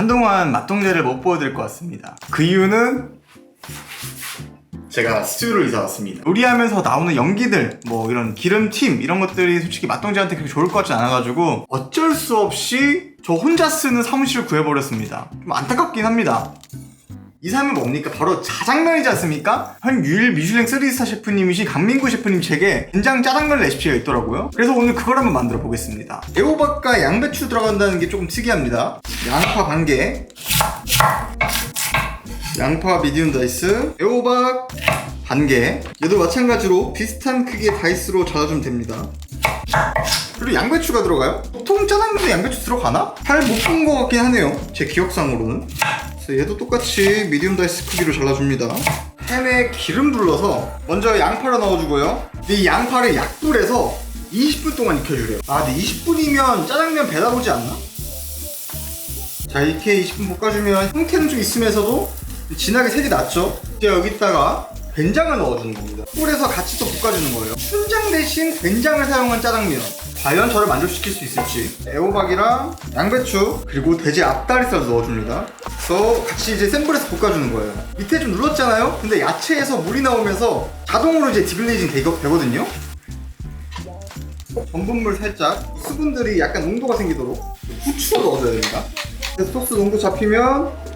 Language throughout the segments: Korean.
한동안 맛동자를 못 보여드릴 것 같습니다. 그 이유는 제가 스튜디오를 이사 왔습니다. 요리하면서 나오는 연기들, 뭐 이런 기름팀 이런 것들이 솔직히 맛동자한테 그렇게 좋을 것 같지 않아가지고 어쩔 수 없이 저 혼자 쓰는 사무실을 구해버렸습니다. 좀 안타깝긴 합니다. 이사하면 뭡니까? 바로 자장면이지 않습니까? 한 유일 미슐랭 3스타 셰프님이신 강민구 셰프님 책에 된장 짜장면 레시피가 있더라고요. 그래서 오늘 그걸 한번 만들어 보겠습니다. 애호박과 양배추 들어간다는 게 조금 특이합니다. 양파 반 개, 양파 미디움 다이스, 애호박 반 개. 얘도 마찬가지로 비슷한 크기의 다이스로 잘라주면 됩니다. 그리고 양배추가 들어가요? 보통 짜장면에 양배추 들어가나? 잘 못 본 것 같긴 하네요. 제 기억상으로는. 그래서 얘도 똑같이 미디움 다이스 크기로 잘라줍니다. 팬에 기름 둘러서 먼저 양파를 넣어주고요. 이 양파를 약불에서 20분 동안 익혀주래요. 아, 근데 20분이면 짜장면 배다 보지 않나? 자, 이렇게 20분 볶아주면 형태는 좀 있으면서도 진하게 색이 났죠? 이제 여기다가 된장을 넣어주는 겁니다. 꿀에서 같이 또 볶아주는 거예요. 춘장 대신 된장을 사용한 짜장면. 과연 저를 만족시킬 수 있을지. 애호박이랑 양배추 그리고 돼지 앞다리살 넣어줍니다. 그래서 같이 이제 센 불에서 볶아주는 거예요. 밑에 좀 눌렀잖아요? 근데 야채에서 물이 나오면서 자동으로 이제 디글레이징 되거- 되거든요? 전분물 살짝 수분들이 약간 농도가 생기도록 후추를 넣어줘야 됩니다. 그래서 소스 농도 잡히면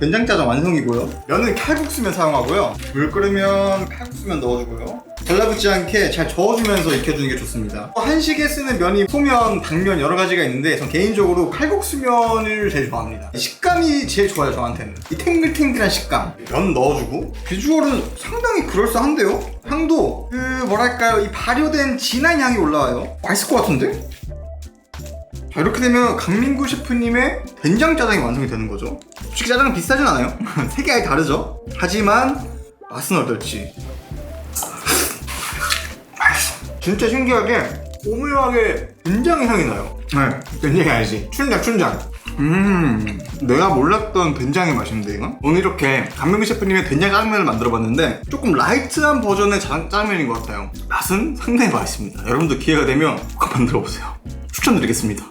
된장짜장 완성이고요. 면은 칼국수면 사용하고요. 물 끓으면 칼국수면 넣어주고요. 달라붙지 않게 잘 저어주면서 익혀주는 게 좋습니다. 한식에 쓰는 면이 소면, 당면 여러 가지가 있는데 전 개인적으로 칼국수면을 제일 좋아합니다. 이 식감이 제일 좋아요 저한테는. 이 탱글탱글한 식감. 면 넣어주고 비주얼은 상당히 그럴싸한데요? 향도 그 뭐랄까요 이 발효된 진한 향이 올라와요. 맛있을 것 같은데? 자, 이렇게 되면 강민구 셰프님의 된장 짜장이 완성이 되는 거죠. 솔직히 짜장은 비싸진 않아요. 색이 아예 다르죠. 하지만 맛은 어떨지. 진짜 신기하게 오묘하게 된장의 향이 나요. 네, 된장이 아니지. 춘장, 춘장. 음, 내가 몰랐던 된장의 맛인데 이건? 오늘 이렇게 강명규 셰프님의 된장 짜장면을 만들어봤는데 조금 라이트한 버전의 짜- 짜장면인 것 같아요. 맛은 상당히 맛있습니다. 여러분도 기회가 되면 꼭 만들어보세요. 추천드리겠습니다.